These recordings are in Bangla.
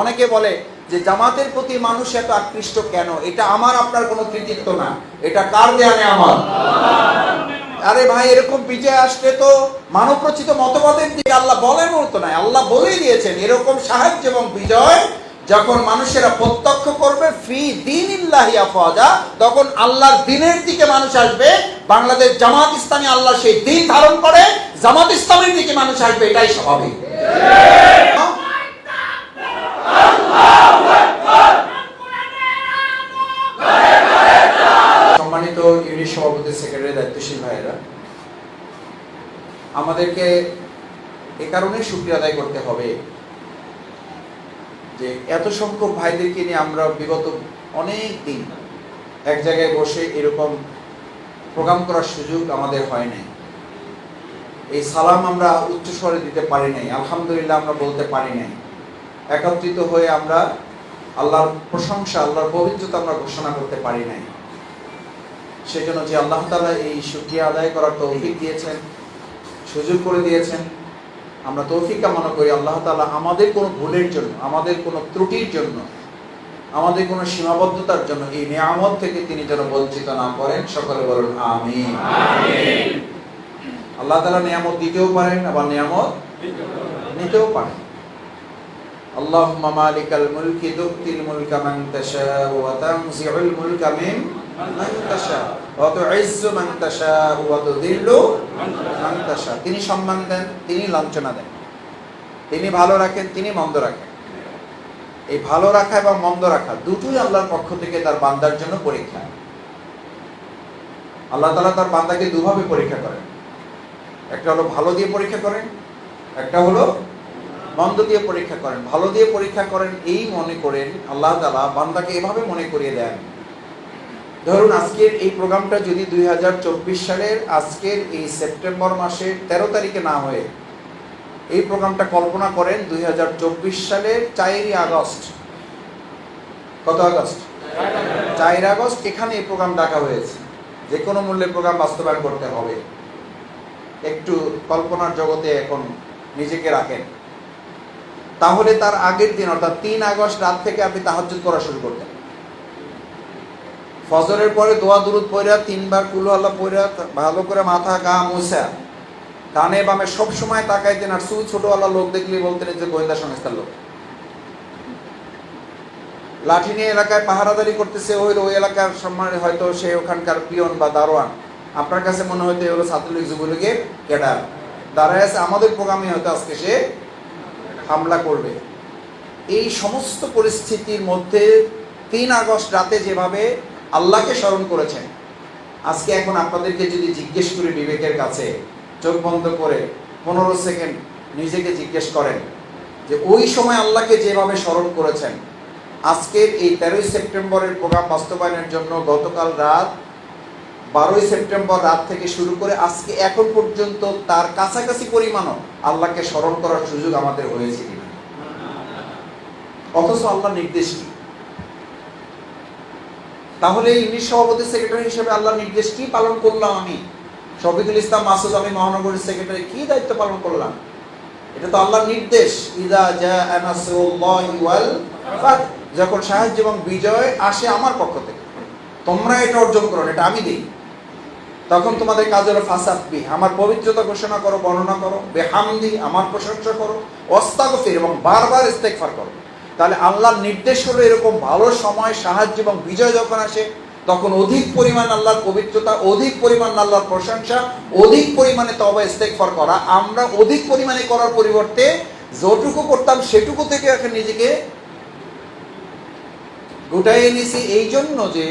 অনেকে বলে যে জামাতের প্রতি মানুষ এত আকৃষ্ট কেন? এটা আমার, আপনার কোনো কৃতিত্ব না। এটা কার দেয়ানে আমার? আরে ভাই, এরকম বিজয় আসলে তো মানবরচিত মতবাদের দিকে আল্লাহ বলেন তো নাই আল্লাহ বলেই দিয়েছেন, এরকম সাহায্য এবং বিজয় যখন মানুষেরা প্রত্যক্ষ করবে, ফি দিন ফজা তখন আল্লাহর দিনের দিকে মানুষ আসবে। বাংলাদেশ জামাত ইসলামী আল্লাহ সেই দিন ধারণ করে, জামাত ইসলামের দিকে মানুষ আসবে, এটাই স্বাভাবিক। সম্মানিত ইউনিট সভাপতি সেক্রেটারি দায়িত্বশীল ভাইয়েরা, আমাদেরকে এ কারণে শুক্রিয়া আদায় করতে হবে যে এত সংখ্যক ভাইদেরকে নিয়ে আমরা বিগত অনেক দিন এক জায়গায় বসে এরকম প্রোগ্রাম করার সুযোগ আমাদের হয় নাই। এই সালাম আমরা উচ্চস্বরে দিতে পারি নাই, আলহামদুলিল্লাহ আমরা বলতে পারি নাই। একত্রিত হয়ে আমরা আল্লাহর প্রশংসা, আল্লাহর পবিত্রতা আমরা ঘোষণা করতে পারি নাই। সেজন্য যে আল্লাহ তালা এই সুক্রিয়া আদায় করার তৌফিক দিয়েছেন সুযোগ করে দিয়েছেন আমরা তৌফিক কামনা করি আল্লাহ তালা আমাদের কোনো ভুলের জন্য আমাদের কোনো ত্রুটির জন্য আমাদের কোনো সীমাবদ্ধতার জন্য এই নিয়ামত থেকে তিনি যেন বঞ্চিত না করেন সকলে বলুন আমি আল্লাহ তালা নিয়ামত দিতেও পারেন আবার নিয়ামত নিতেও পারেন اللهم مالك الملك تؤتي الملك من تشاء وتنزع الملك من তিনি সম্মান দেন, তিনি লাঞ্ছনা দেন। তিনি ভালো রাখেন, তিনি মন্দ রাখেন। এই ভালো রাখা এবং মন্দ রাখা দুটোই আল্লাহর পক্ষ থেকে তার বান্দার জন্য পরীক্ষা। আল্লাহ তালা তার বান্দাকে দুভাবে পরীক্ষা করেন। একটা হলো ভালো দিয়ে পরীক্ষা করেন, একটা হলো মন্দ দিয়ে পরীক্ষা করেন। ভালো দিয়ে পরীক্ষা করেন এই মনে করেন আল্লাহ তালা বান্দাকে এভাবে মনে করিয়ে দেন ধরুন আজকের এই প্রোগ্রামটা যদি দুই হাজার চব্বিশ সালের আজকের এই সেপ্টেম্বর মাসের তেরো তারিখে না হয়ে এই প্রোগ্রামটা কল্পনা করেন দুই হাজার চব্বিশ সালের চারই আগস্ট। কত আগস্ট? চার আগস্ট, এখানে এই প্রোগ্রাম ডাকা হয়েছে। যে কোনো মূল্যে প্রোগ্রাম বাস্তবায়ন করতে হবে। একটু কল্পনার জগতে এখন নিজেকে রাখেন। তাহলে তার আগের দিন, অর্থাৎ তিন আগস্ট রাত থেকে আপনি তাহাজ্জুদ করা শুরু করতেন ফজরের পরে দোয়া, দুরুদ পড়া তিনবার কুলু আল্লাহ পড়া ভালো করে মাথা, গা মুছা। ডানে বামে সব সময় তাকাইতেন আর সু ছোট আল্লাহ লোক দেখলে বলতেন যে গোয়েন্দা সংস্থার লোক। লাঠি নিয়ে এলাকায় পাহারাদারি করতেছে, ওই ওই এলাকার সম্মানে হয়তো সে ওখানকার পিয়ন বা দারোয়ান। আপনার কাছে মনে হয়তো এগুলো ছাত্রলীগ, যুবলীগের ক্যাডার। দাঁড়ায় আছে, আমাদের প্রোগ্রামে হয়তো আজকে সে হামলা করবে। এই সমস্ত পরিস্থিতির মধ্যে তিন আগস্ট রাতে যেভাবে আল্লাহকে স্মরণ করেছেন। আজকে এখন আপনাদেরকে যদি জিজ্ঞেস করি বিবেকের কাছে, চোখ বন্ধ করে পনেরো সেকেন্ড নিজেকে জিজ্ঞেস করেন যে ওই সময় আল্লাহকে যেভাবে স্মরণ করেছেন, আজকের এই তেরোই সেপ্টেম্বরের প্রোগ্রাম বাস্তবায়নের জন্য গতকাল রাত বারোই সেপ্টেম্বর রাত থেকে শুরু করে আজকে এখন পর্যন্ত তার কাছাকাছি পরিমাণও আল্লাহকে স্মরণ করার সুযোগ আমাদের হয়েছে কিনা। অথচ আল্লাহ নির্দেশ কি? তাহলে ইংলিশ সভাপতি সেক্রেটারি হিসেবে আল্লাহ নির্দেশ কি পালন করলাম আমি? শফিকুল ইসলাম মাসুদ আমি মহানগরীর সেক্রেটারি কি দায়িত্ব পালন করলাম? এটা তো আল্লাহর নির্দেশ। ইদা যখন সাহায্য এবং বিজয় আসে আমার পক্ষ থেকে। তোমরা এটা অর্জন করো, এটা আমি দিই। তখন তোমাদের কাজ হলো ফাসাবি আমার পবিত্রতা ঘোষণা করো, বর্ণনা করো। বেহামদি, আমার প্রশংসা করো। অস্তাগফির এবং বারবার ইস্তেকফার করো। তাহলে আল্লাহর নির্দেশ হলো এরকম ভালো সময়, সাহায্য এবং বিজয় যখন আসে, তখন অধিক পরিমাণ আল্লাহর পবিত্রতা, অধিক পরিমাণ আল্লাহর প্রশংসা, অধিক পরিমাণে তবা ইস্তেগফার করা। আমরা অধিক পরিমাণে করার পরিবর্তে যতটুকু করতাম সেটুকু থেকে এখন নিজেকে গোটাই এনেছি এই জন্য যে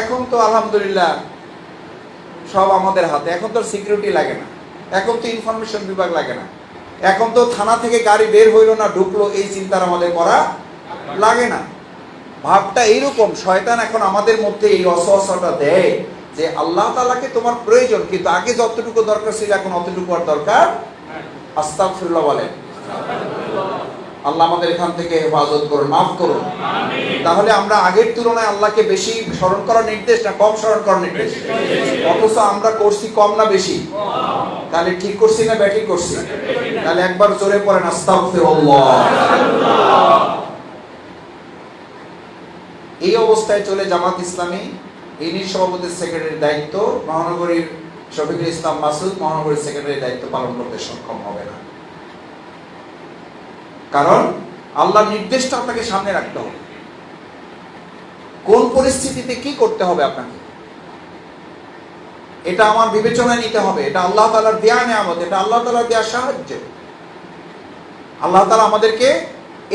এখন তো আলহামদুলিল্লাহ সব আমাদের হাতে, এখন তো সিকিউরিটি লাগে না। এখন তো ইনফরমেশন বিভাগ লাগে না। এখন তো থানা থেকে গাড়ি বের হইল না, ঢুকলো, এই চিন্তার আমাদের করা লাগে না। ভাবটা এইরকম, শয়তান এখন আমাদের মধ্যে এই অসহসটা দেয় যে আল্লাহ তালাকে তোমার প্রয়োজন, কিন্তু আগে যতটুকু দরকার ছিল, এখন অতটুকু আর দরকার আস্তাফুল্লাহ বলেন। আল্লাহ আমাদের এখান থেকে হেফাজত করুন মাফ করুন। তাহলে আমরা আগের তুলনায় আল্লাহকে বেশি স্মরণ করার নির্দেশ না কম স্মরণ করার নির্দেশ? অথচ আমরা করছি কম না বেশি। তাহলে ঠিক করছি না ব্যাটিং করছি? তাহলে একবার জোরে পড়েন আস্তাগফিরুল্লাহ। এই অবস্থায় চলে জামাত ইসলামী ইউনিট সভাপতির সেক্রেটারির দায়িত্ব মহানগরীর শফিকুল ইসলাম মাসুদ মহানগরীর সেক্রেটারির দায়িত্ব পালন করতে সক্ষম হবে। কারণ আল্লাহর নির্দেশটা আপনাকে সামনে রাখতে হবে। কোন পরিস্থিতিতে কি করতে হবে আপনাকে? এটা আমার বিবেচনায় নিতে হবে, এটা আল্লাহ তালার দেয়া নেয়ামত, এটা আল্লাহ তালার দেয়া সাহায্য। আল্লাহ তালা আমাদেরকে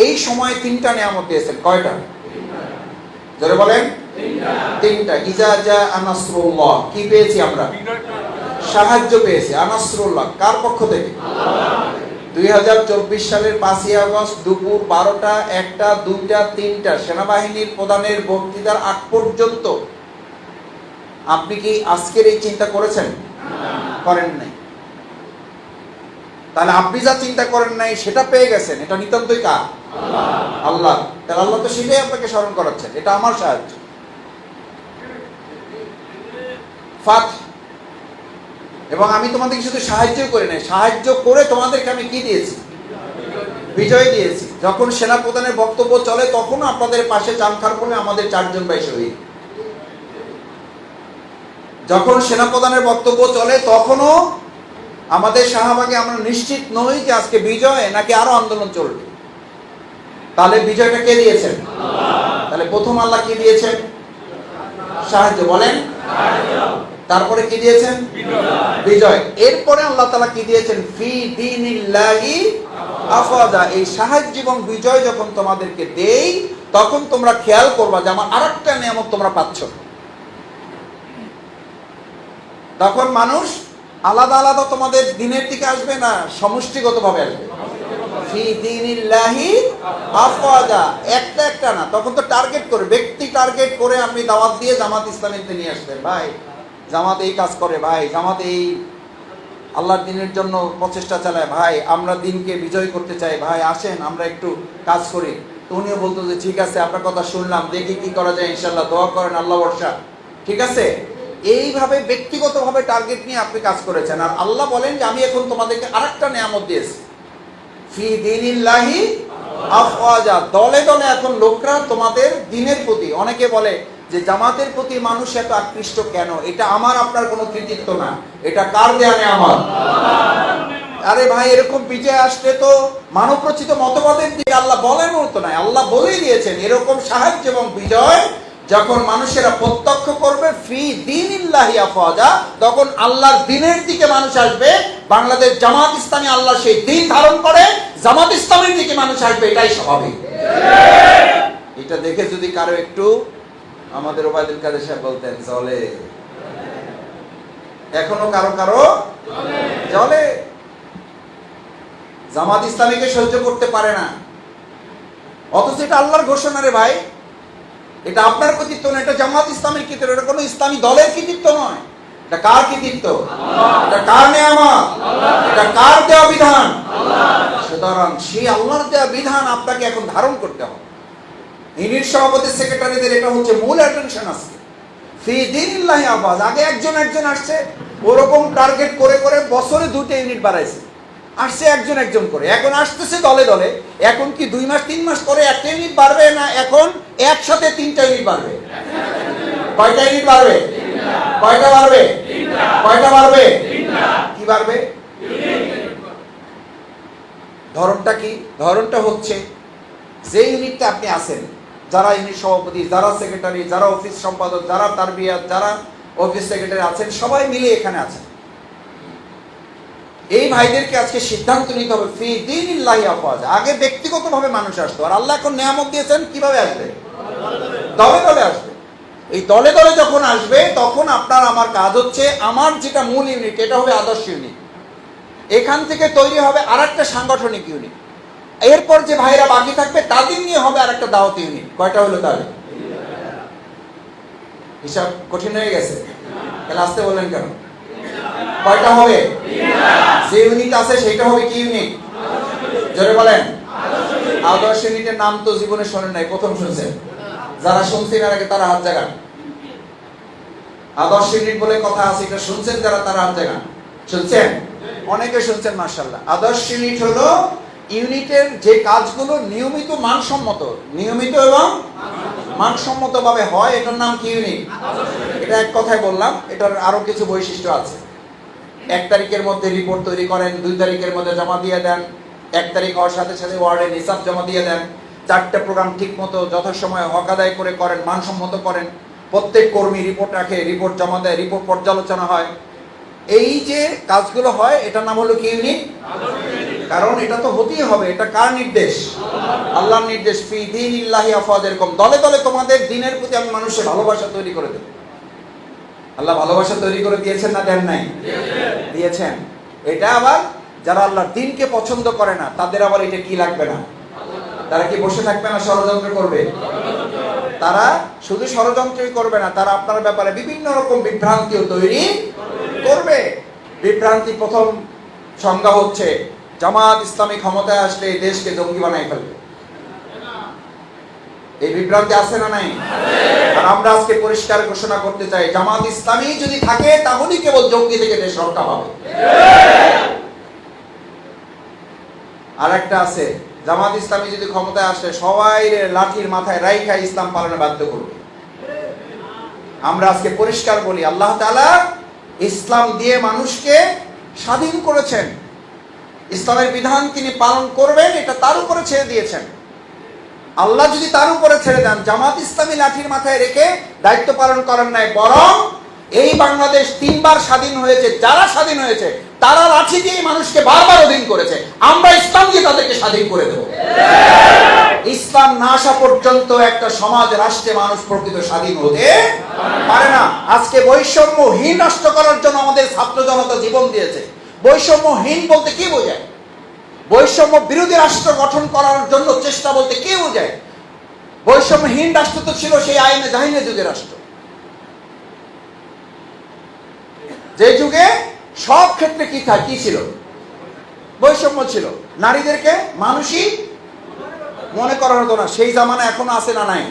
এই সময় তিনটা নেয়ামত দিয়েছেন, কয়টা? জোরে বলেন। তিনটা। ইজা যা আনাসরুল্লাহ কি পেয়েছি আমরা? সাহায্য পেয়েছি আনাসরুল্লাহ কার পক্ষ থেকে? দুই সালের পাঁচই আগস্ট দুপুর বারোটা, একটা, দুইটা, তিনটা সেনাবাহিনীর প্রধানের বক্তৃতার আগ পর্যন্ত আপনি কি আজকের এই চিন্তা করেছেন? করেন নাই। তাহলে আপনি যা চিন্তা করেন নাই, সেটা পেয়ে গেছেন। এটা নিতান্তই কার? আল্লাহ। তাহলে আল্লাহ তো সেটাই আপনাকে স্মরণ করাচ্ছেন। এটা আমার সাহায্য। ফাত এবং আমি তোমাদেরকে শুধু সাহায্য করে নাই, সাহায্য করে তোমাদেরকে আমি কি দিয়েছি? বিজয় দিয়েছি। যখন সেনাপ্রধানের বক্তব্য চলে, তখনও আপনাদের পাশে চামখার বলে আমাদের চারজন ভাই শহীদ। যখন সেনাপ্রধানের বক্তব্য চলে, তখনও আমাদের শাহবাগে আমরা নিশ্চিত নই যে আজকে বিজয় নাকি আরও আন্দোলন চলবে। তাহলে বিজয়টা কে দিয়েছেন? তাহলে প্রথম আল্লাহ কি দিয়েছেন? সাহায্য বলেন। তারপরে কি দিয়েছেন? বিজয়। এরপরে আল্লাহ তালা কি দিয়েছেন? ফি দিনিল্লাহি আফাদা এই সাহায্য এবং বিজয় যখন তোমাদেরকে দেই তখন তোমরা খেয়াল করবা যে আমার আরেকটা নিয়ামত তোমরা পাচ্ছ। তখন মানুষ আলাদা আলাদা তোমাদের দিনের দিকে আসবে না সমষ্টিগতভাবে আসবে। ফি দিনিল্লাহি আফওয়াজা একটা একটা না তখন তো টার্গেট করে ব্যক্তি টার্গেট করে আপনি দাওয়াত দিয়ে জামাত ইসলামীতে নিয়ে আসবেন ভাই জামাত এই কাজ করে, ভাই। জামাত এই আল্লাহর দিনের জন্য প্রচেষ্টা চালায়। ভাই, আমরা দিনকে বিজয় করতে চাই। ভাই, আসেন, আমরা একটু কাজ করি। তো উনিও বলতো যে, ঠিক আছে, আপনার কথা শুনলাম। দেখি কি করা যায় ইনশাল্লাহ দোয়া করেন, আল্লাহ বর্ষা ঠিক আছে? এইভাবে ব্যক্তিগতভাবে টার্গেট নিয়ে আপনি কাজ করেছেন। আর আল্লাহ বলেন যে, আমি এখন তোমাদেরকে আরেকটা নিয়ামত দিয়েছি। ফি দিনিল্লাহি আফওয়াজা। দলে দলে এখন লোকরা তোমাদের দিনের প্রতি, অনেকে বলে যে জামাতের প্রতি মানুষ এত আকৃষ্ট কেন? এটা আমার, আপনার কোনো কৃতিত্ব না। এটা কার দেয়া আমার? আরে ভাই, এরকম বিজয় আসলে তো মানব রচিত মতবাদের দিকে আল্লাহ বলেন মতো নাই। আল্লাহ বলেই দিয়েছেন, এরকম সাহায্য এবং বিজয় যখন মানুষেরা প্রত্যক্ষ করবে, ফি দিনিল্লাহি আফওয়াজা, তখন আল্লাহর দিনের দিকে মানুষ আসবে। বাংলাদেশ জামাত ইসলামী আল্লাহ সেই দিন ধারণ করে, জামাত ইসলামের দিকে মানুষ আসবে, এটাই স্বাভাবিক। এটা দেখে যদি কারও একটু আমাদের ওবায়দুল কাদের সাহেব বলতেন চলে এখনও কারও কারও? চলে জামাত ইসলামীকে সহ্য করতে পারে না। অথচ এটা আল্লাহর ঘোষণা রে ভাই। এটা আপনার কৃতিত্ব না, এটা জামাত ইসলামের কৃতিত্ব। এটা কোনো ইসলামী দলের কৃতিত্ব নয়। এটা কার কৃতিত্ব? এটা কার নেয়ামত? এটা কার দেওয়া বিধান? সুতরাং সেই আল্লাহর দেওয়া বিধান আপনাকে এখন ধারণ করতে হবে। ইউনিট সভাপতি সেক্রেটারিদের এটা হচ্ছে মূল অ্যাটেনশন আজকে। ফি দিনিল্লাহি আবাদ। আগে একজন একজন আসছে, ওরকম টার্গেট করে করে বছরে দুটো ইউনিট বাড়াইছে। আসছে একজন একজন করে। এখন আসতেছে দলে দলে। এখন কি দুই মাস, তিন মাস পরে একটা ইউনিট বাড়বে না এখন একসাথে তিনটা ইউনিট বাড়বে? কয়টা ইউনিট বাড়বে? কয়টা বাড়বে? কয়টা বাড়বে? কি বাড়বে? ধরনটা কি? ধরনটা হচ্ছে যে ইউনিটটা আপনি আছেন যারা ইউনিট সভাপতি, যারা সেক্রেটারি, যারা অফিস সম্পাদক, যারা তার তারবিয়াত, যারা অফিস সেক্রেটারি আছেন, সবাই মিলে এখানে আছেন। এই ভাইদেরকে আজকে সিদ্ধান্ত নিতে হবে, ফি দিনিল্লাহি আফওয়াজ আগে ব্যক্তিগতভাবে মানুষ আসতো, আর আল্লাহ এখন নিয়ামত দিয়েছেন, কীভাবে আসবে? দলে দলে আসবে। এই দলে দলে যখন আসবে, তখন আপনার আমার কাজ হচ্ছে, আমার যেটা মূল ইউনিট এটা হবে আদর্শ ইউনিট এখান থেকে তৈরি হবে আর একটা সাংগঠনিক ইউনিট এরপর যে ভাইরা বাকি থাকবে, তাদের নিয়ে হবে আর একটা দাওয়াত ইউনিট। কয়টা হলো তাহলে হিসাব কঠিন হয়ে গেছে। তাহলে আসতে বললেন কেন? কয়টা হবে? যে ইউনিট আছে সেটা হবে কি ইউনিট? জোরে বলেন। আদর্শ ইউনিটের নাম তো জীবনে শোনেন নাই, প্রথম শুনছেন। যারা শুনছেন আর আগে তারা হাত জাগান। আদর্শ ইউনিট বলে কথা আছে, এটা শুনছেন যারা তারা হাত জাগান। শুনছেন? অনেকে শুনছেন মার্শাল্লাহ আদর্শ ইউনিট হলো ইউনিটের যে কাজগুলো নিয়মিত মানসম্মত, নিয়মিত এবং মানসম্মতভাবে হয়, এটার নাম কি ইউনিট? এটা এক কথায় বললাম, এটার আরও কিছু বৈশিষ্ট্য আছে। এক তারিখের মধ্যে রিপোর্ট তৈরি করেন, দুই তারিখের মধ্যে জমা দিয়ে দেন, এক তারিখ হওয়ার সাথে সাথে ওয়ার্ডে হিসাব জমা দিয়ে দেন। চারটে প্রোগ্রাম ঠিক মতো যথাসময়ে হক আদায় করে করেন, মানসম্মত করেন। প্রত্যেক কর্মী রিপোর্ট রাখে রিপোর্ট জমা দেয় রিপোর্ট পর্যালোচনা হয়। এই যে কাজগুলো হয়, এটার নাম হলো কি ইউনিট? কারণ এটা তো হতেই হবে, এটা কার নির্দেশ? আল্লাহর নির্দেশ, ফি দিন ইল্লাহি আফাদ এরকম দলে দলে তোমাদের দিনের প্রতি আমি মানুষের ভালোবাসা তৈরি করে দেব। আল্লাহ ভালোবাসা তৈরি করে দিয়েছেন না দেন নাই? দিয়েছেন। এটা আবার যারা আল্লাহর দিনকে পছন্দ করে না, তাদের আবার এটা কি লাগবে না? তারা কি বসে থাকবে না ষড়যন্ত্র করবে? তারা শুধু ষড়যন্ত্রই করবে না, তারা আপনার ব্যাপারে বিভিন্ন রকম বিভ্রান্তিও তৈরি করবে। বিভ্রান্তি প্রথম সংজ্ঞা হচ্ছে জামাত ইসলামী ক্ষমতায় আসলে এই দেশকে জঙ্গি বানাই ফেলবে। এই বিভ্রান্তি আছে না নাই? আর আমরা আজকে পরিষ্কার ঘোষণা করতে চাই, জামাত ইসলামী যদি থাকে, তাহলেই কেবল জঙ্গি থেকে দেশ রক্ষা পাবে। আর একটা আছে, জামাত ইসলামী যদি ক্ষমতায় আসে সবাই লাঠির মাথায় রাইখা ইসলাম পালনে বাধ্য করবে। আমরা আজকে পরিষ্কার বলি, আল্লাহ তাআলা ইসলাম দিয়ে মানুষকে স্বাধীন করেছেন। ইসলামের বিধান তিনি পালন করবেন, এটা তার উপরে ছেড়ে দিয়েছেন। আল্লাহ যদি তার উপরে ছেড়ে দেন, জামাত ইসলামী লাঠির মাথায় রেখে দায়িত্ব পালন করেন নাই, বরং এই বাংলাদেশ তিনবার স্বাধীন হয়েছে, যারা স্বাধীন হয়েছে, তারা লাঠি দিয়ে মানুষকে বারবার অধীন করেছে। আমরা ইসলাম দিয়ে তাদেরকে স্বাধীন করে দেব। ইসলাম না আসা পর্যন্ত একটা সমাজ, রাষ্ট্রে মানুষ প্রকৃত স্বাধীন হতে পারে না। আজকে বৈষম্যহীন রাষ্ট্র করার জন্য আমাদের ছাত্র জনতা জীবন দিয়েছে। বৈষম্যহীন বলতে কি বোঝায়? বৈষম্য বিরোধী রাষ্ট্র গঠন করার জন্য চেষ্টা বলতে কে বোঝায়? বৈষম্যহীন রাষ্ট্র তো ছিল সেই আইনে জাহিনে যুগের রাষ্ট্র। যে যুগে সব ক্ষেত্রে কি থাকে কি ছিল? বৈষম্য ছিল। নারীদেরকে মানুষই মনে করা হতো না, সেই জামানা এখনও আছে না নাই?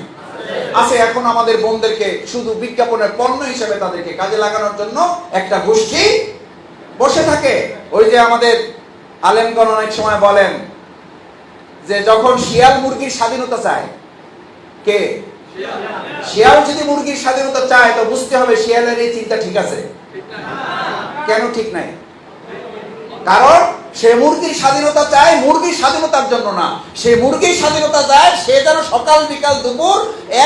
আছে, এখন আমাদের বোনদেরকে শুধু বিজ্ঞাপনের পণ্য হিসেবে তাদেরকে কাজে লাগানোর জন্য একটা গোষ্ঠী বসে থাকে। ওই যে আমাদের আলেমগণ অনেক সময় বলেন যে যখন শিয়াল মুরগির স্বাধীনতা চায়, কে? শিয়াল যদি মুরগির স্বাধীনতা চায়, তো বুঝতে হবে শিয়ালের এই চিন্তা ঠিক আছে। কেন ঠিক নাই? কারণ সে মুরগির স্বাধীনতা চায়, মুরগির স্বাধীনতার জন্য না। সে মুরগির স্বাধীনতা চায়, সে যেন সকাল বিকাল দুপুর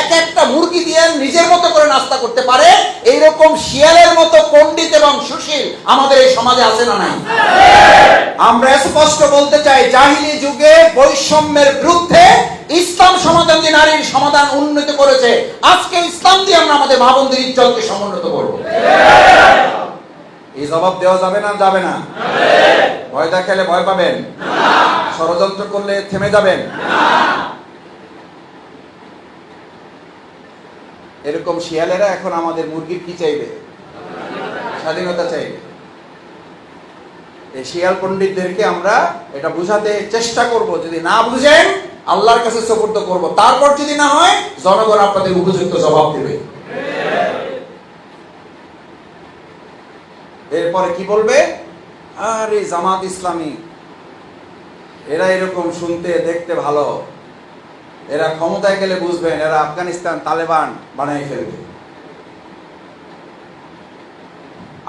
এক একটা মুরগি দিয়ে নিজের মতো করে নাস্তা করতে পারে। এইরকম শিয়ালের মতো পণ্ডিত এবং সুশীল আমাদের এই সমাজে আছে না নাই? আমরা স্পষ্ট বলতে চাই, জাহিলি যুগে বৈষম্যের বিরুদ্ধে ইসলাম সমাধান দিয়ে নারীর সমাধান উন্নত করেছে, আজকে ইসলাম দিয়ে আমরা আমাদের মা বোনদের ইজ্জতকে সমুন্নত করব। এই জবাব দেওয়া যাবে না যাবে না। ভয় দেখালে ভয় পাবেন। ষড়যন্ত্র করলে থেমে যাবেন। এরকম শিয়ালেরা এখন আমাদের মুরগির কি চাইবে? স্বাধীনতা চাইবে এই শিয়াল পণ্ডিতদেরকে আমরা এটা বুঝাতে চেষ্টা করব। যদি না বুঝেন, আল্লাহর কাছে সফর্দ করব। তারপর যদি না হয়, জনগণ আপনাদের উপযুক্ত জবাব দেবে। এরপরে কি বলবে? আরে জামাত ইসলামী, এরা এরকম শুনতে, দেখতে ভালো। এরা ক্ষমতায় গেলে বুঝবেন, এরা আফগানিস্তান তালেবান বানিয়ে ফেলবে।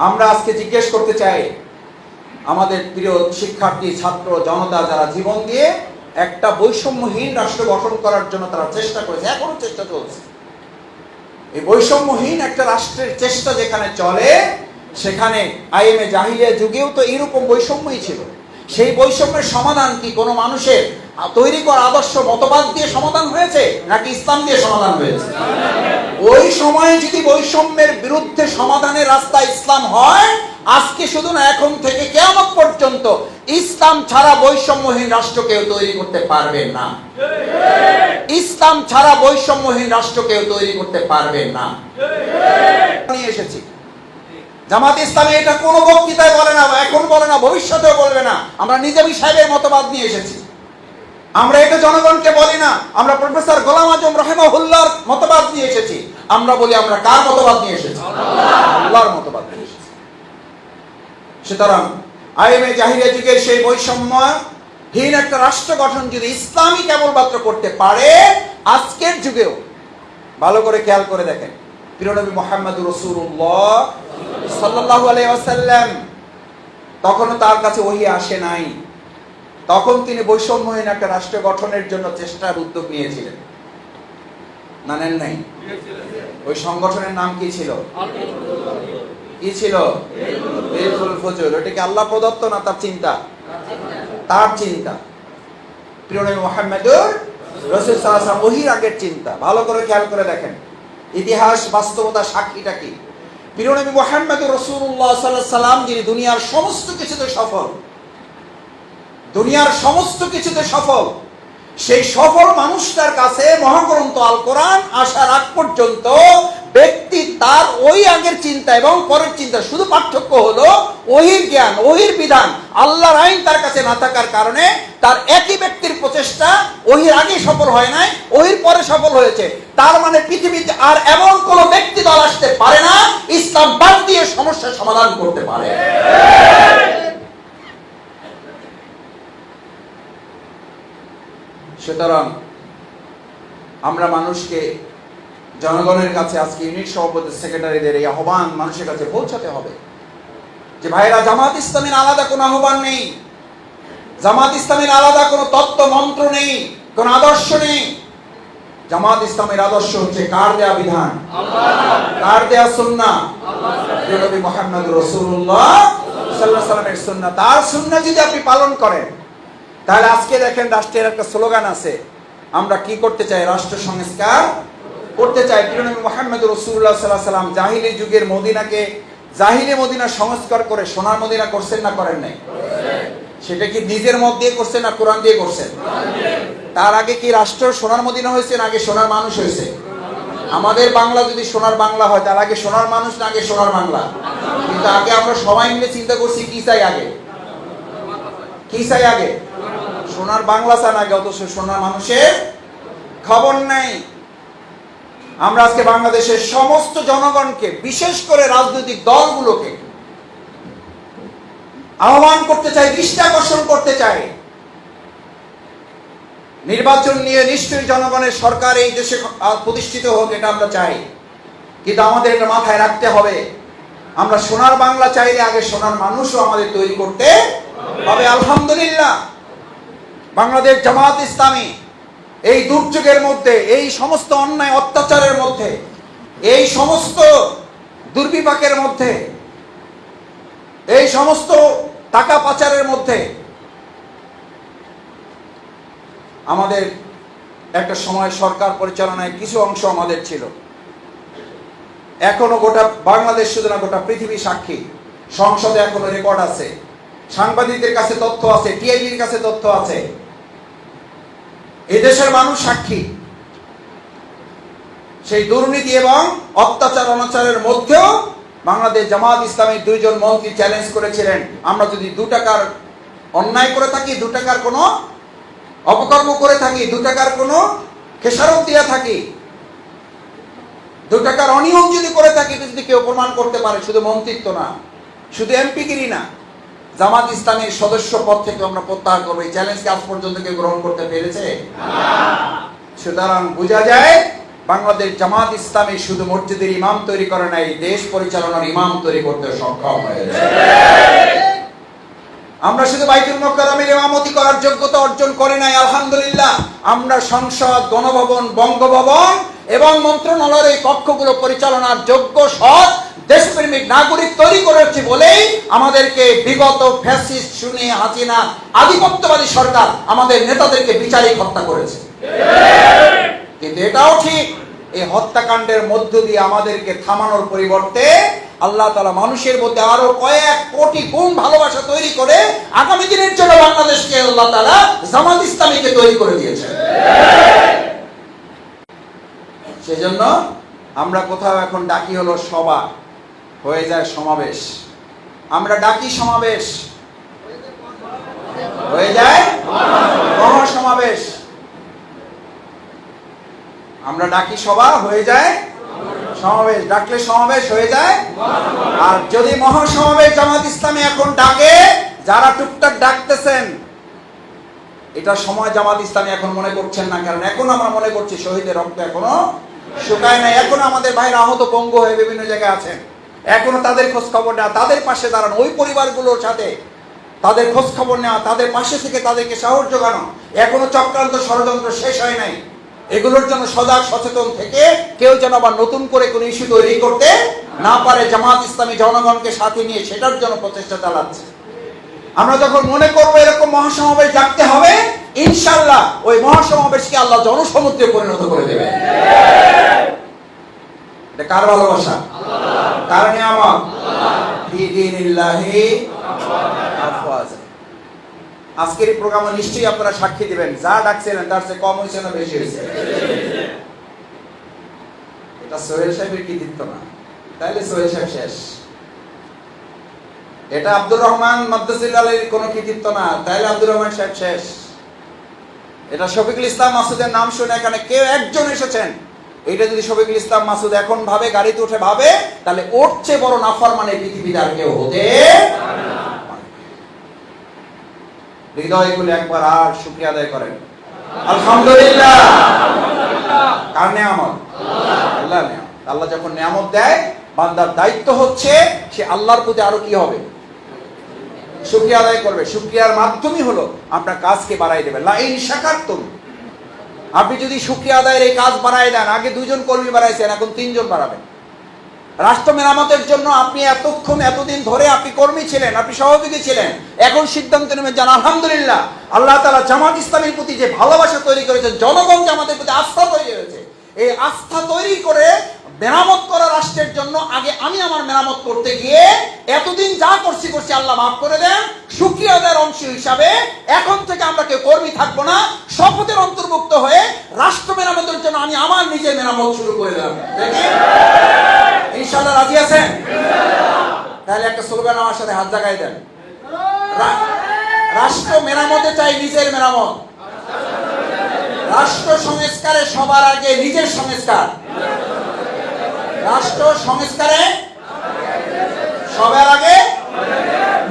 আমরা আজকে জিজ্ঞেস করতে চাই, আমাদের প্রিয় শিক্ষার্থী, ছাত্র, জনতা যারা জীবন দিয়ে একটা বৈষম্যহীন রাষ্ট্র গঠন করার জন্য তারা চেষ্টা করেছে, এখনও চেষ্টা চলছে। এই বৈষম্যহীন একটা রাষ্ট্রের চেষ্টা যেখানে চলে সেখানে আইএমএ জাহিলিয়া যুগেও তো এরকম বৈষম্যই ছিল। সেই বৈষম্যের সমাধান কি কোনো মানুষের তৈরি করা আদর্শ মতবাদ দিয়ে সমাধান হয়েছে, নাকি ইসলাম দিয়ে সমাধান হয়েছে? ওই সময়ে যদি বৈষম্যের বিরুদ্ধে সমাধানের রাস্তা ইসলাম হয়, আজকে শুধু না, এখন থেকে কেমন পর্যন্ত ইসলাম ছাড়া বৈষম্যহীন রাষ্ট্র কেউ তৈরি করতে পারবে না। ইসলাম ছাড়া বৈষম্যহীন রাষ্ট্র কেউ তৈরি করতে পারবে না। এসেছি। জামাত ইসলামী এটা কোনো বক্তৃতায় বলে না, এখন বলে না, ভবিষ্যতেও বলবে না। আমরা নিজামী সাহেবের মতবাদ নিয়ে এসেছি। আমরা এটা জনগণকে বলি না, আমরা প্রফেসর গোলাম আজম রহেমাহুল্লাহর মতবাদ নিয়ে এসেছি। আমরা বলি আমরা কার মতবাদ নিয়ে এসেছি? আল্লাহর মতবাদ নিয়ে এসেছি। সুতরাং আইএমএ জাহিরিয়া যুগের সেই বৈষম্যহীন একটা রাষ্ট্র গঠন যদি ইসলামই কেবলমাত্র করতে পারে, আজকের যুগেও, ভালো করে খেয়াল করে দেখেন প্রিয়নবী মোহাম্মদ রসুল্লাহ সাল্লাল্লাহু আলাইহি ওয়াসাল্লাম, তখনও তার কাছে ওহি আসে নাই। তখন তিনি বৈষম্যহীন একটা রাষ্ট্র গঠনের জন্য চেষ্টার উদ্যোগ নিয়েছিলেন। না নেন নাই? ওই সংগঠনের নাম কি ছিল? কি ছিল? ওটা আল্লাহ প্রদত্ত না তার চিন্তা? তার চিন্তা। প্রিয় মোহাম্মদুর রসুল সাল্লাল্লাহু ওহির আগের চিন্তা। ভালো করে খেয়াল করে দেখেন। ইতিহাস, বাস্তবতা, সাক্ষীটা কি? পিরোনবী মোহাম্মদ রসুল্লাহ সাল্লাম যিনি দুনিয়ার সমস্ত কিছুতে সফল, দুনিয়ার সমস্ত কিছুতে সফল, সেই সফল মানুষটার কাছে মহাগ্রন্থ আল কোরআন আসার আগ পর্যন্ত ব্যক্তি তার ওই আগের চিন্তা এবং পরের চিন্তা, শুধু পার্থক্য হলো ওহির জ্ঞান, ওহির বিধান। আল্লাহর আইন তার কাছে না থাকার কারণে তার একই ব্যক্তির প্রচেষ্টা ওহির আগে সফল হয় নাই, ওহির পরে সফল হয়েছে। তার মানে পৃথিবীতে আর এমন কোন ব্যক্তি দল আসতে পারে না, ইসলাম বাদ দিয়ে সমস্যার সমাধান করতে পারে। সুতরাং আমরা মানুষকে জনগণের কাছে আজকে ইউনিট সভাপতি সেক্রেটারিদের এই আহ্বান মানুষের কাছে পৌঁছাতে হবে। যে ভাইরা, জামাত ইসলামের আলাদা কোনো আহ্বান নেই। জামাত ইসলামের আলাদা কোনো তত্ত্ব মন্ত্র নেই, কোন আদর্শ নেই। জামাত ইসলামের আদর্শ হচ্ছে কার দেয়া বিধান? কার দেয়া সুন্না? নবী মোহাম্মদ রসুল্লাহ সাল্লাহ সাল্লামের সুন্না। তার সুন্না যদি আপনি পালন করেন, তাহলে আজকে দেখেন রাষ্ট্রের একটা স্লোগান আছে, আমরা কি করতে চাই? রাষ্ট্র সংস্কার করতে চাই প্রিয়নবী মোহাম্মদ রসুল্লাহ সাল্লাহ সাল্লাম, জাহিলি যুগের মদিনাকে, জাহিলি মদিনা সংস্কার করে সোনার মদিনা করছেন না করেন নাই? সেটা কি নিজের মত দিয়ে করছেন না কোরআন দিয়ে করছেন? তার আগে কি রাষ্ট্র সোনার মদিনা হয়েছে না আগে সোনার মানুষ হয়েছে? আমাদের বাংলা যদি সোনার বাংলা হয় তার আগে সোনার মানুষ না আগে সোনার বাংলা? কিন্তু আগে আমরা সবাই মিলে চিন্তা করছি কি চাই আগে? কি চাই আগে? সোনার বাংলা চান আগে, অথচ সোনার মানুষের খবর নেই। আমরা আজকে বাংলাদেশের সমস্ত জনগণকে, বিশেষ করে রাজনৈতিক দলগুলোকে আহ্বান করতে চাই, দৃষ্টি আকর্ষণ করতে চাই। নির্বাচন নিয়ে নিশ্চয়ই জনগণের সরকার এই দেশে প্রতিষ্ঠিত হোক, এটা আমরা চাই। কিন্তু আমাদের এটা মাথায় রাখতে হবে, আমরা সোনার বাংলা চাইলে আগে সোনার মানুষও আমাদের তৈরি করতে হবে। আলহামদুলিল্লাহ। বাংলাদেশ জামাত ইসলামী এই দুর্যোগের মধ্যে, এই সমস্ত অন্যায় অত্যাচারের মধ্যে, এই সমস্ত দুর্বিপাকের মধ্যে, এই সমস্ত টাকা পাচারের মধ্যে আমাদের একটা সময় সরকার পরিচালনায় কিছু অংশ আমাদের ছিল। এখনও গোটা বাংলাদেশ শুধু না, গোটা পৃথিবী সাক্ষী। সংসদে এখনও রেকর্ড আছে। সাংবাদিকদের কাছে তথ্য আছে, টিআইবির কাছে তথ্য আছে। এদেশের মানুষ সাক্ষী। সেই দুর্নীতি এবং অত্যাচার অনাচারের মধ্যেও বাংলাদেশ জামাত ইসলামের দুইজন মন্ত্রী চ্যালেঞ্জ করেছিলেন। আমরা যদি দু টাকার অন্যায় করে থাকি, দু টাকার কোনো অপকর্ম করে থাকি, দু টাকার কোনো খেসারত দিয়ে থাকি, দু টাকার অনিয়ম যদি করে থাকি যদি কেউ প্রমাণ করতে পারে, শুধু মন্ত্রিত্ব না, শুধু এমপিগিরি না জামাত ইসলামের সদস্য পদ থেকে আমরা প্রত্যাহার করব। এই চ্যালেঞ্জকে আজ পর্যন্ত কেউ গ্রহণ করতে পেরেছে? সুতরাং বোঝা যায়, বাংলাদেশ জামাত ইসলামী শুধু মসজিদের ইমাম তৈরি করে নাই, দেশ পরিচালনার ইমাম তৈরি করতে সক্ষম হয়েছে। আমরা শুধু বাইতুল মোকাররমের ইমামতি করার যোগ্যতা অর্জন করে নাই, আলহামদুলিল্লাহ। আমরা সংসদ, গণভবন, বঙ্গভবন এবং মন্ত্রণালয়ের এই কক্ষগুলো পরিচালনার যোগ্য সৎ দেশপ্রেমিক নাগরিক তৈরি করেছি বলেই আমাদেরকে বিগত ফ্যাসিস্ট শুনে হাসিনা, আধিপত্যবাদী সরকার আমাদের নেতাদেরকে বিচারিক হত্যা করেছে। কিন্তু এটাও ঠিক, এই হত্যাকাণ্ডের মধ্য দিয়ে আমাদেরকে থামানোর পরিবর্তে আল্লাহ তালা মানুষের মধ্যে আরও কয়েক কোটি গুণ ভালোবাসা তৈরি করে আগামী দিনের জন্য বাংলাদেশকে আল্লাহ তালা জামাত ইসলামীকে তৈরি করে দিয়েছে। সেজন্য আমরা কোথাও এখন ডাকি হলো সভা। হয়ে যায় সমাবেশ। আমরা ডাকি সমাবেশ। হয়ে যায় মহাসমাবেশ আমরা ডাকি সভা, হয়ে যায় সমাবেশ। ডাকলে সমাবেশ, হয়ে যায়। আর যদি মহাসমাবেশ জামাত ইসলামী এখন ডাকে, যারা টুকটাক ডাকতেছেন, এটা সময় জামাত ইসলামী এখন মনে করছেন না, কারণ এখন আমরা মনে করছি শহীদের রক্ত এখনও শুকায় নাই। এখন আমাদের ভাইরা আহত পঙ্গু হয়ে বিভিন্ন জায়গায় আছেন। এখনও তাদের খোঁজ খবর নেওয়া, তাদের পাশে দাঁড়ানো, ওই পরিবারগুলোর সাথে তাদের খোঁজ খবর নেওয়া, তাদের পাশে থেকে তাদেরকে সাহস যোগানো এখনও চক্রান্ত ষড়যন্ত্র শেষ হয় নাই। এগুলোর জন্য সজাগ, সচেতন থেকে কেউ যেন আবার নতুন করে কোনো ইস্যু তৈরি করতে না পারে, জামাত ইসলামী জনগণকে সাথে নিয়ে সেটার জন্য প্রচেষ্টা চালাচ্ছে। আমরা যখন মনে করব এরকম মহাসমাবেশ ডাকতে হবে, ইনশাল্লাহ ওই মহাসমাবেশকে আল্লাহ জনসমুদ্রে পরিণত করে দেবে। এটা কার ভালোবাসা? কার। আজকের এই প্রোগ্রামে নিশ্চয়ই আপনারা সাক্ষী দিবেন, যা ডাকছিলেন তার চেয়ে কম হয়েছে না বেশি হয়েছে এটা সোহেল সাহেবের কৃতিত্ব না? তাহলে সোহেল সাহেব শেষ। এটা আব্দুর রহমান মাদ্দাসিল আলীর কোনো কৃতিত্ব না? তাহলে আব্দুর রহমান সাহেব শেষ। এটা শফিকুল ইসলাম মাসুদের নাম শুনে এখানে কেউ একজন এসেছেন। এটা যদি শফিকুল ইসলাম মাসুদ এখন ভাবে, গাড়িতে উঠে ভাবে, তাহলে ওর চেয়ে বড় নাফার মানে পৃথিবীতে আর কেউ হতে একবার আর আদায় করেন। আলহামদুলিল্লাহ। কার নিয়ামত? আল্লাহ নিয়ামত। আল্লাহ যখন নিয়ামত দেয়, বান্দার দায়িত্ব হচ্ছে সে আল্লাহর প্রতি আরও কি হবে? শুক্রিয়া আদায় করবে। শুক্রিয়ার মাধ্যমই হলো, আপনার কাজকে বাড়াই দেবে। লা ইন শাকারতুম। আপনি যদি সুক্রিয়া আদায়ের এই কাজ বাড়াই দেন, আগে দুজন কর্মী বাড়াইছেন, এখন তিনজন বাড়াবেন। রাষ্ট্র মেরামতের জন্য আপনি এতক্ষণ, এতদিন ধরে আপনি কর্মী ছিলেন, আপনি সহযোগী ছিলেন। এখন সিদ্ধান্ত নেবে যান, আলহামদুলিল্লাহ, আল্লাহ তালা জামাত ইসলামের প্রতি যে ভালোবাসা তৈরি করেছে জনগণ জামাতের প্রতি আস্থা তৈরি হয়েছে এই আস্থা তৈরি করে মেরামত করা রাষ্ট্রের জন্য আগে আমি আমার মেরামত করতে গিয়ে এতদিন যা করছি করছি আল্লাহ মাফ করে দেন। সুক্রিয়া আদায়ের অংশ হিসাবে এখন থেকে আমরা কেউ কর্মী থাকব না। শপথের অন্তর্ভুক্ত হয়ে রাষ্ট্র মেরামতের জন্য আমি আমার নিজের মেরামত শুরু করে দিলাম দেখি ইনশাআল্লাহ রাজি আছেন? তাহলে একটা স্লোগান আমার সাথে হাত জাগাই দেন। রাষ্ট্র মেরামতে চাই নিজের মেরামত। রাষ্ট্র সংস্কারে সবার আগে নিজের সংস্কার। রাষ্ট্র সংস্কারে সবার আগে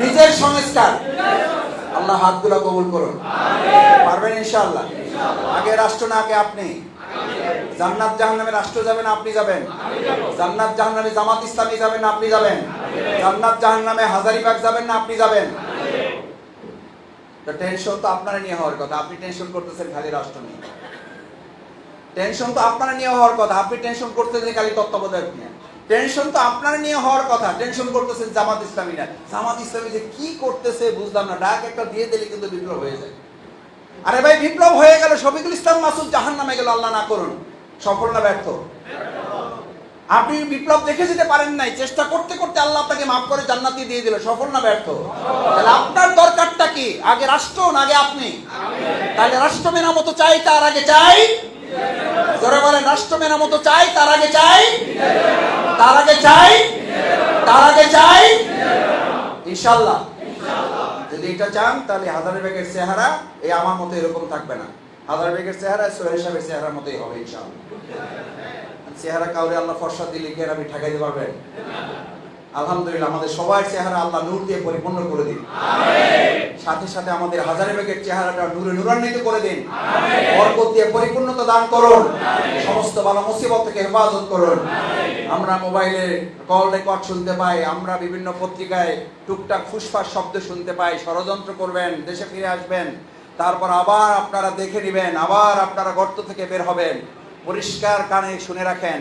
নিজের সংস্কার। আল্লাহ হাতগুলো কবুল করুন। পারবেন ইনশাআল্লাহ। আগে রাষ্ট্র না, আগে আপনি। জান্নাত জাহান্নামে রাষ্ট্র যাবেন, আপনি যাবেন। জান্নাত জাহান্নামে জামাত ইসলামী যাবেন, আপনি যাবেন। জান্নাত জাহান্নামে হাজারিবাগ যাবেন না আপনি যাবেন। তো টেনশন তো আপনারা নিয়ে হওয়ার কথা। আপনি টেনশন করতেছেন খালি রাষ্ট্র নিয়ে। টেনশন তো আপনারা নিয়ে হওয়ার কথা। আপনি টেনশন করতেছেন খালি তত্ত্বাবধায়ক নিয়ে। টেনশন তো আপনারা নিয়ে হওয়ার কথা। টেনশন করতেছেন জামাত ইসলামীরা। জামাত ইসলামী যে কি করতেছে বুঝলাম না। ডাক একটা দিয়ে দিলে কিন্তু বিপ্লব হয়ে যায়। আরে ভাই, বিপ্লব হয়ে গেল। শফিকুল ইসলাম মাসুদ জাহান নামে গেল, আল্লাহ না করুন। সফল না ব্যর্থ? আপনি বিপ্লব দেখে যেতে পারেন নাই। চেষ্টা করতে করতে আল্লাহ আপনাকে মাফ করে জান্নাতি দিয়ে দিল। সফল না ব্যর্থ? তাহলে আপনার দরকারটা কি? আগে রাষ্ট্র না আগে আপনি? তাহলে রাষ্ট্র মেরামত চাই, তার আগে চাই জোরে বলেন রাষ্ট্র মেরামত চাই, তার আগে চাই, তার আগে চাই, তার আগে চাই। ইনশাল্লাহ যদি এটা চান, তাহলে হাজার বেগের চেহারা এই আমার মতো এরকম থাকবে না। হাজার বেগের চেহারা সোহেল সাহেবের চেহারার মতোই হবে ইনশাআল্লাহ। চেহারা কাউরে আল্লাহ ফর্সা দিলে কে আপনি ঠেকাইতে পারবেন? আলহামদুলিল্লাহ আমাদের সবার চেহারা আল্লাহ নূর দিয়ে পরিপূর্ণ করে দিন। সাথে সাথে আমাদের হাজারে বেগের চেহারাটা নূরে নূরান্বিত করে দিন। বরকত দিয়ে পরিপূর্ণতা দান করুন। সমস্ত ভালো মুসিবত থেকে হেফাজত করুন। আমরা মোবাইলে কল রেকর্ড শুনতে পাই আমরা বিভিন্ন পত্রিকায় টুকটাক ফুসফাস শব্দ শুনতে পাই ষড়যন্ত্র করবেন দেশে ফিরে আসবেন। তারপর আবার আপনারা দেখে নেবেন আবার আপনারা গর্ত থেকে বের হবেন। পরিষ্কার কানে শুনে রাখেন।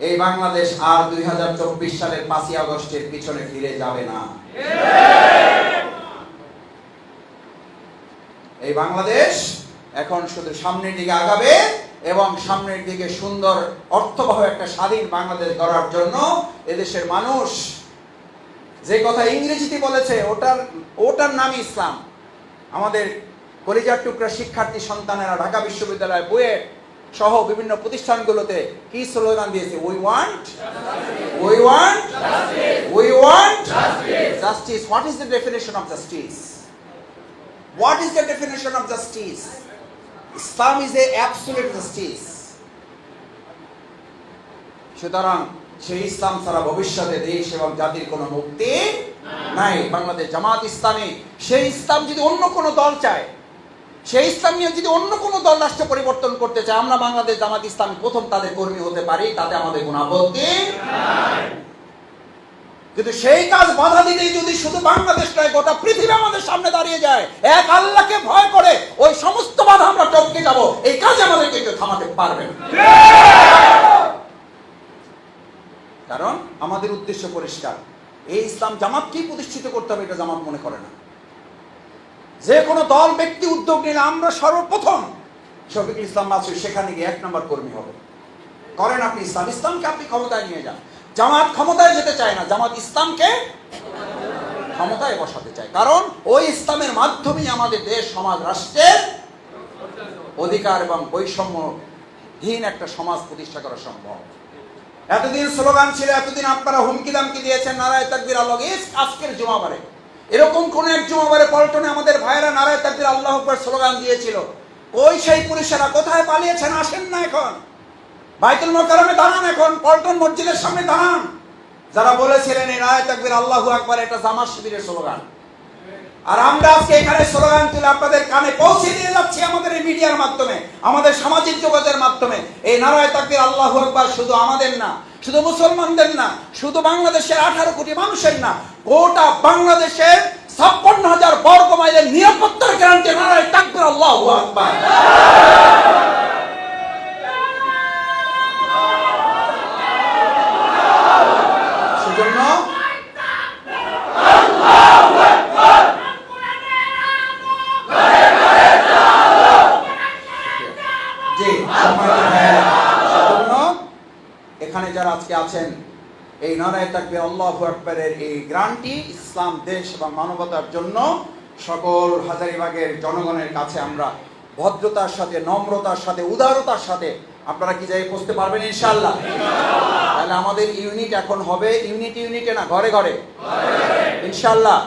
এই বাংলাদেশ আর দুই হাজার চব্বিশ সালের পাঁচই আগস্টের পিছনে ফিরে যাবে না। এই বাংলাদেশ এখন শুধু সামনের দিকে আগাবে এবং সামনের দিকে সুন্দর, অর্থবহ একটা স্বাধীন বাংলাদেশ গড়ার জন্য এদেশের মানুষ যে কথা ইংরেজিতে বলেছে, ওটার ওটার নামই ইসলাম। আমাদের কলিজার টুকরা শিক্ষার্থী সন্তানেরা ঢাকা বিশ্ববিদ্যালয় বইয়ের সহ বিভিন্ন প্রতিষ্ঠানগুলোতে কি স্লোগান দিয়েছে? We want we want we want justice what is the definition of justice What is the definition of justice? Islam is a absolute justice. সুতরাং সেই ইসলাম ছাড়া ভবিষ্যতে দেশ এবং জাতির কোনো মুক্তি নাই। বাংলাদেশ জামাত ইসলামী, সেই ইসলাম যদি অন্য কোনো দল চায় সেই ইসলাম নিয়ে যদি অন্য কোনো দল রাষ্ট্র পরিবর্তন করতে চায়, আমরা বাংলাদেশ জামাত ইসলাম প্রথম তাদের কর্মী হতে পারি, তাতে আমাদের কোনো আপত্তি কিন্তু সেই কাজ বাধা দিতেই যদি শুধু বাংলাদেশ নয়, গোটা পৃথিবী আমাদের সামনে দাঁড়িয়ে যায়, এক আল্লাহকে ভয় করে ওই সমস্ত বাধা আমরা টপকে যাব, এই কাজ আমাদেরকে কেউ থামাতে পারবে না। কারণ আমাদের উদ্দেশ্য পরিষ্কার। এই ইসলাম জামাতকেই প্রতিষ্ঠিত করতে হবে, এটা জামাত মনে করে না। যে কোনো দল, ব্যক্তি, উদ্যোগ নিলে আমরা সর্বপ্রথম শফিকুল ইসলাম মাসুদ সেখানে গিয়ে এক নম্বর কর্মী হবে। করেন আপনি ইসলাম। ইসলামকে আপনি ক্ষমতায় নিয়ে যান। জামাত ক্ষমতায় যেতে চায় না। জামাত ইসলামকে ক্ষমতায় বসাতে চায়। কারণ ওই ইসলামের মাধ্যমেই আমাদের দেশ, সমাজ, রাষ্ট্রের অধিকার এবং বৈষম্যহীন একটা সমাজ প্রতিষ্ঠা করা সম্ভব। এতদিন স্লোগান ছিল, এতদিন আপনারা হুমকি দামকি দিয়েছেন, নারায় তাকবির আল্লাহ আজকের জুমাবারে এরকম কোন এক জুমাবারে পল্টনে আমাদের ভাইয়েরা নারায় তাকবির আল্লাহ আকবার স্লোগান দিয়েছিল। ওই সেই পুলিশেরা? কোথায় পালিয়েছেন? আসেন না এখন। বাইতুল মোকারমে দাঁড়ান এখন। পল্টন মসজিদের সামনে দাঁড়ান। যারা বলেছিলেন এই নারায় তাকবির আল্লাহু আকবার, এটা জামাত শিবিরের স্লোগান। আর আমরা আজকে এখানে স্লোগান তুলে আপনাদের কানে পৌঁছে দিয়ে যাচ্ছি আমাদের এই মিডিয়ার মাধ্যমে, আমাদের সামাজিক যোগাযোগের মাধ্যমে। এই নারায় তাকবির আল্লাহ আকবার শুধু আমাদের না, শুধু মুসলমানদের না, শুধু বাংলাদেশের আঠারো কোটি মানুষের না, গোটা বাংলাদেশের ছাপ্পান্ন হাজার বর্গ মাইলের নিরাপত্তার গ্যারান্টি নারায় তাকবির আল্লাহ আকবার সেজন্য জি সম্মানিত ভাইয়েরা, সেজন্য এখানে যারা আজকে আছেন, এই নারায় তাকবীর আল্লাহু আকবারের এই গ্রান্টি ইসলাম, দেশ এবং মানবতার জন্য সকল হাজারিবাগের জনগণের কাছে আমরা ভদ্রতার সাথে, নম্রতার সাথে, উদারতার সাথে আপনারা কি যাই পৌঁছতে পারবেন ইনশাল্লাহ তাহলে আমাদের ইউনিট এখন হবে, ইউনিট ইউনিটে না ঘরে ঘরে। ইনশাআল্লাহ।